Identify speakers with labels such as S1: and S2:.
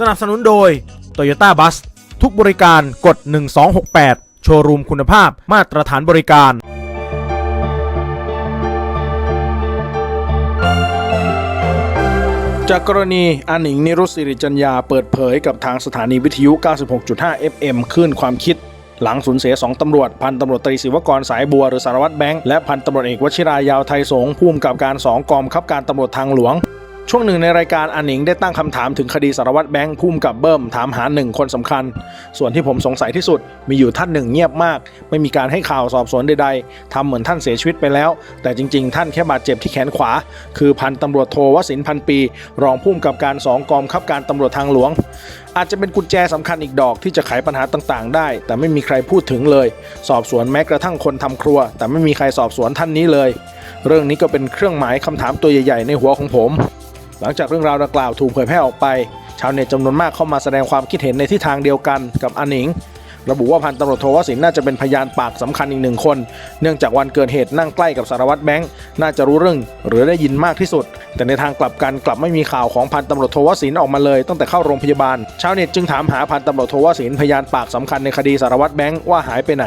S1: สนับสนุนโดย Toyota Bus ทุกบริการกด 1268 โชว์รูมคุณภาพมาตรฐานบริการ
S2: จากกรณีอาหนิงนิรุสิริจัญญาเปิดเผยกับทางสถานีวิทยุ 96.5 FM คลื่นความคิดหลังสูญเสีย 2 ตำรวจ พันตำรวจตรีศิวกรสายบัวหรือสารวัตรแบงค์และพันตำรวจเอกวชิรายาวไทยสงผู้กำกับการ 2 กองบังคับการตำรวจทางหลวง ช่วงหนึ่งในรายการอาหนิงได้ตั้งคำถามถึงคดีสารวัตรแบงค์พุ่มกับเบิ้มถามหาหนึ่งคนสำคัญ ส่วนที่ผมสงสัยที่สุดมีอยู่ท่านหนึ่งเงียบมาก ไม่มีการให้ข่าวสอบสวนใดๆทำเหมือนท่านเสียชีวิตไปแล้ว แต่จริงๆ ท่านแค่บาดเจ็บที่แขนขวา คือพันตำรวจโทวสินพันปี รองพุ่มกับการสองกองบังคับการตำรวจทางหลวง อาจจะเป็นกุญแจสำคัญอีกดอกที่จะไขปัญหาต่างๆ ได้ แต่ไม่มีใครพูดถึงเลย สอบสวนแม้กระทั่งคนทำครัว แต่ไม่มีใครสอบสวนท่านนี้เลย เรื่องนี้ก็เป็นเครื่องหมายคำถามตัวใหญ่ ๆ ในหัวของผม หลังจากเรื่องราวดังกล่าวถูกเผยแพร่ออกไป ชาวเน็ตจำนวนมากเข้ามาแสดงความคิดเห็นในทิศทางเดียวกันกับอาหนิงระบุว่าพันตำรวจโทวสินน่าจะเป็นพยานปากสำคัญอีกหนึ่งคน เนื่องจากวันเกิดเหตุนั่งใกล้กับสารวัตรแบงค์น่าจะรู้เรื่องหรือได้ยินมากที่สุด แต่ในทางกลับกันกลับไม่มีข่าวของพันตำรวจโทวสินออกมาเลย ตั้งแต่เข้าโรงพยาบาล ชาวเน็ตจึงถามหาพันตำรวจโทวสินพยานปากสำคัญในคดีสารวัตรแบงค์ว่าหายไปไหน